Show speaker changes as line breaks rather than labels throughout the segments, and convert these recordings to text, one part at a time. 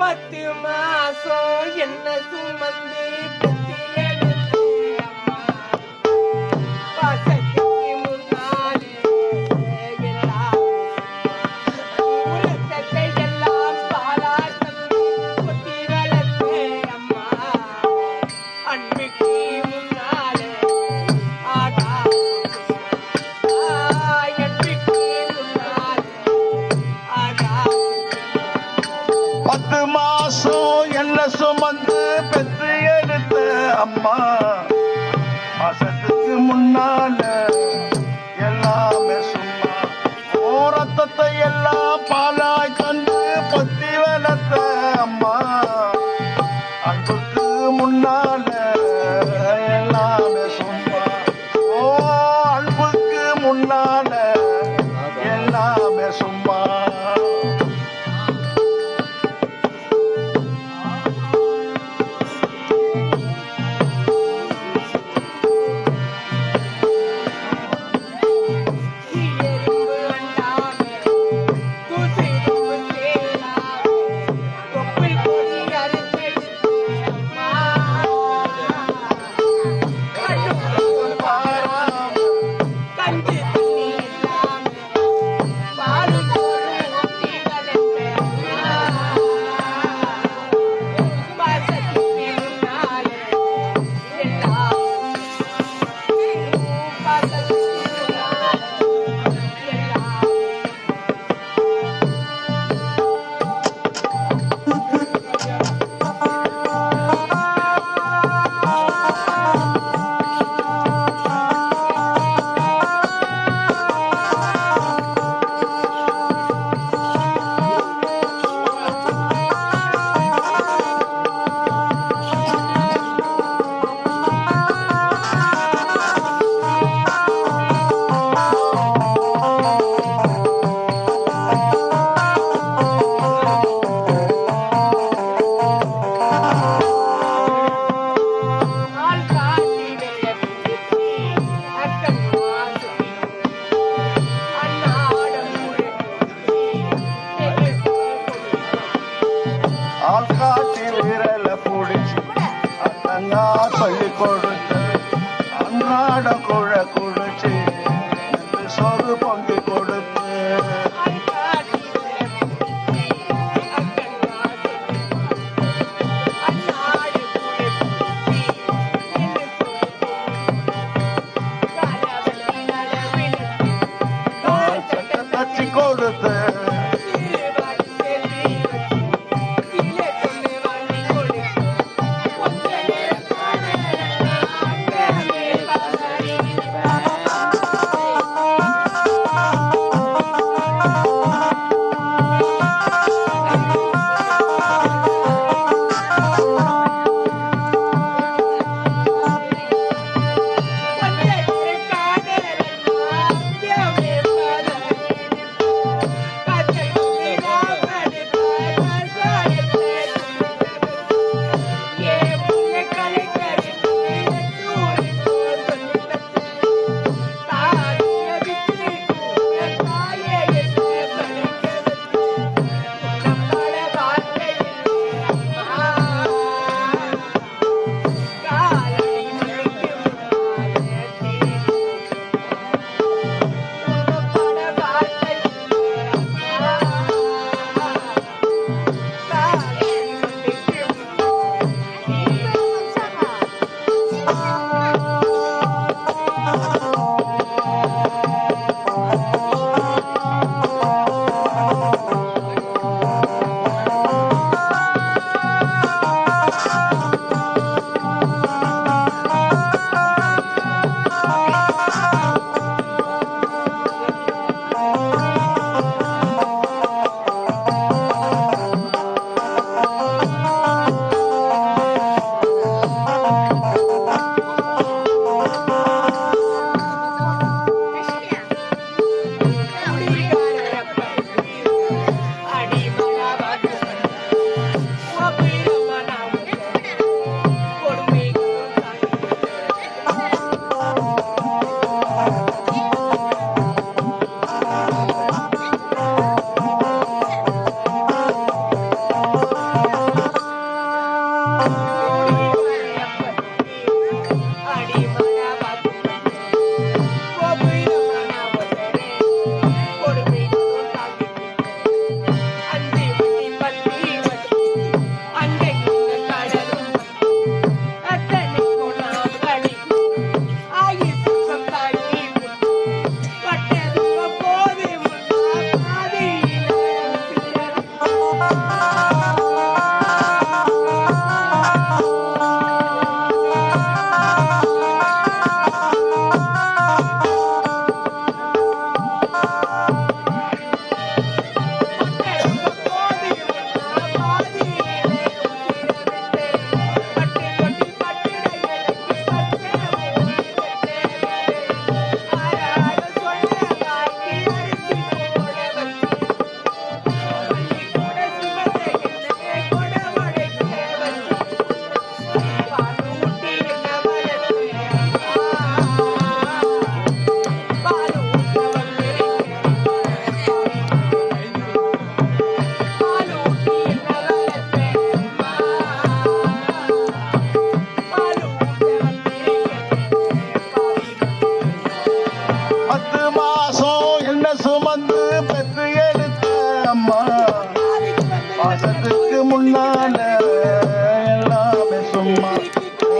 பத்து மாசம் என்ன சுமந்து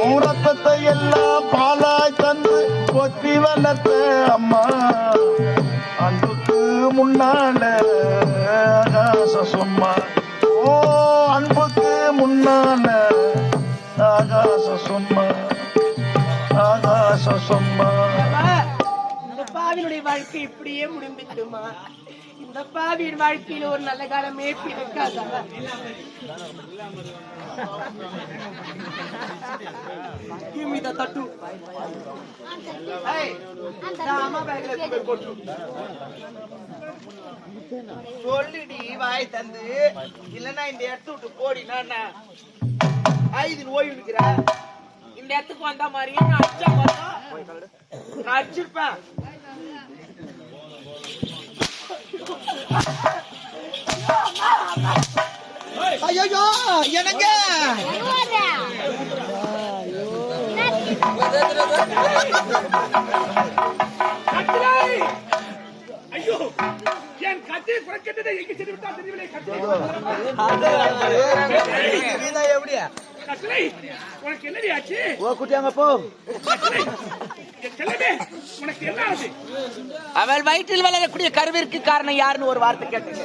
உன் ரத்தத்தை எல்லாம் பாலாய் தந்து கொத்தி வளர்த்த அம்மா. அன்புக்கு முன்னால ஆகாச சும்மா. ஓ அன்புக்கு முன்னால ஆகாச சும்மா. ஆகாச சும்மா.
இந்த வாழ்க்கை இப்படியே முடிந்துட்டுமா? இந்த பாவியின் வாழ்க்கையில ஒரு நல்ல காலமே பிறக்காதா?
Give me the tattoo. Hey, அம்மா பேக்ல போட்டு. சொல்லுடி வாய் தந்து. இல்லன்னா இந்த இடத்த விட்டு போடினா ஐந்து ஓய்வு இருக்கிற இந்த இடத்துக்கு வந்த மாதிரியே நான் அடிச்சா பார்த்தா நான் அடிச்சிருப்பேன். ஐயோ எனக்கு
ஐயோ என் கத்தியை குறைக்கிட்டதை எங்க சென்று விட்டா தெரியவில்லை கத்திரை
நீதான் எப்படியா
கத்திரை உனக்கு என்னடி ஆச்சு
ஓ குட்டியாங்க போ அவள் வயிற்றில் வளரக்கூடிய கருவிற்கு காரணம் யாருன்னு ஒரு வார்த்தை கேட்டீங்க.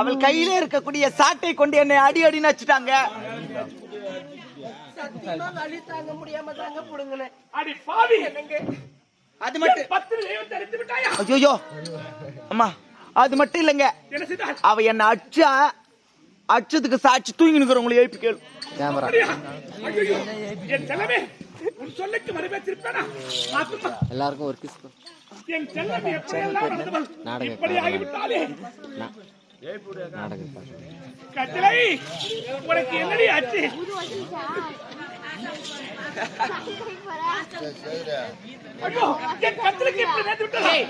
அவள் கையில இருக்கக்கூடிய சாட்டை கொண்டு என்னை அடி
அடி பாவி.
அது மட்டும் ஐயோ அம்மா அது மட்டும் இல்லைங்க. அவ என்ன அடிச்சா அடிச்சதுக்கு சாட்சி தூங்கி நிக்கிறவங்களை எழுப்பி கேளு.
பார்த்துப்பா.
எல்லாருக்கும் ஒரு கிஸ்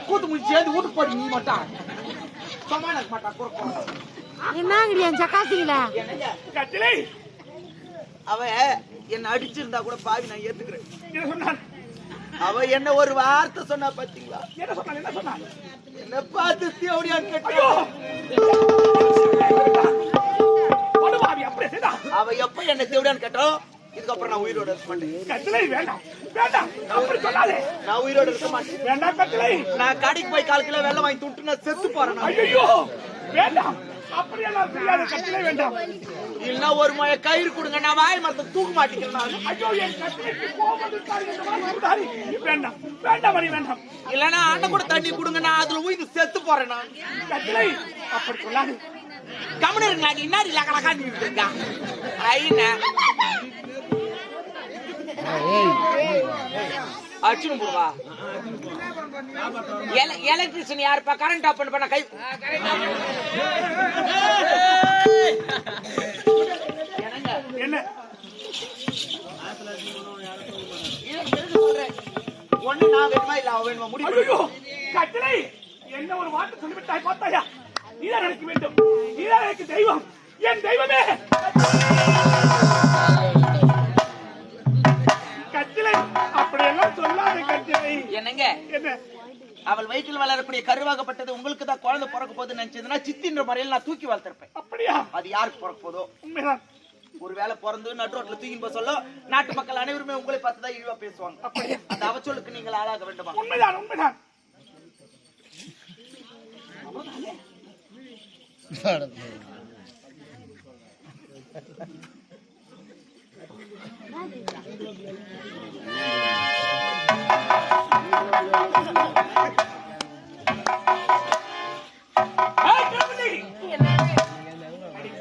கூத்து முடிச்சு போடி நீ மட்டும் மாட்டா குறுக்கம்
என்னங்கடி சக்காசிங்களா
கத்திரை
அவ என்ன அடிச்சிருந்தா கூட பாவி நான் ஏத்துக்கிறேன்.
என்ன சொன்னான்?
அவ என்ன ஒரு வார்த்தை சொன்னா பாத்தீங்களா?
என்ன சொன்னான்? என்ன சொன்னான்?
என்ன பார்த்து தேவடியான்னு
ஐயோ!
கேட்டா அவ எப்ப என்ன தேவடியான்னு கேட்டோம் இதுக்கப்புறம் நான் உயிரோட இருக்க மாட்டேன்.
கத்திரை வேண்டாம் வேண்டாம். அப்படி சொல்லாதே.
நான் உயிரோட இருக்க மாட்டேன். நான் கடைக்கு போய் கால் கிலோ வெள்ளம் வாங்கி துட்டு நான் செத்து போறேன்.
ஐயோ வேண்டாம். அப்படியெல்லாம் வேண்டாம்.
இல்லைன்னா ஒரு மழை கயிறு கொடுங்க. நான் வாய் மரத்தை தூக்க மாட்டேங்கிறேன்.
ஐயோ என். வேண்டாம். வேண்டாம் மணி வேண்டாம்.
இல்லைன்னா அண்ணன் கூட தண்ணி கொடுங்க. நான் அதுல உயிர் செத்து போறேன் நான்.
கத்திரை அப்படி சொல்லாது.
கம்முனு இருங்களா நீ என்ன இல்ல அச்சுன்னு போடுவா எலக்ட்ரிஷியன் யாருப்பா? கரண்ட் ஆஃப் பண்ண கை
என்ன?
ஒண்ணு நான் வேணுமா இல்ல அவ வேணுமா? முடிவு
என்ன ஒரு வார்த்தை சொல்லிவிட்டாய் பார்த்தாயா? நீதான் எனக்கு வேண்டும். நீதான் எனக்கு தெய்வம். என் தெய்வமே! சொல்லாத
என்னங்க?
என்ன?
அவள் வயிற்றில் வளரக்கூடிய கருவாகப்பட்டது உங்களுக்கு தான் குழந்தை பிறக்க போகுதுன்னு நினைச்சதுன்னா சித்தின்ற முறையில் நான் தூக்கி வளர்த்திருப்பேன்.
அப்படியா?
அது யாருக்கு பிறக்க போதோ
உண்மைதான்.
ஒருவேளை பிறந்து நடு ரோட்ல தூக்கி போக சொல்ல நாட்டு மக்கள் அனைவருமே உங்களை பார்த்து தான் இழிவா பேசுவாங்க.
அப்படியா?
அந்த அவச்சொல்லுக்கு நீங்கள் ஆளாக வேண்டுமா?
உண்மைதான் உண்மைதான்!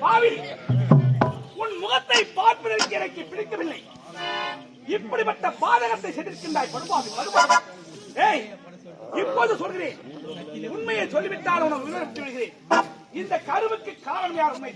பாவி! உன் முகத்தை பார்ப்பதற்கு எனக்கு பிடிக்கவில்லை. இப்படிப்பட்ட பாதகத்தை செய்திருக்கின்றாய் படுபாவி படுபாவி ஏய் இப்போது சொல்கிறேன். உண்மையை சொல்லிவிட்டால் உனக்கு விவரித்து விடுகிறேன் இந்த கருவுக்கு காரணம் யார் உண்மை?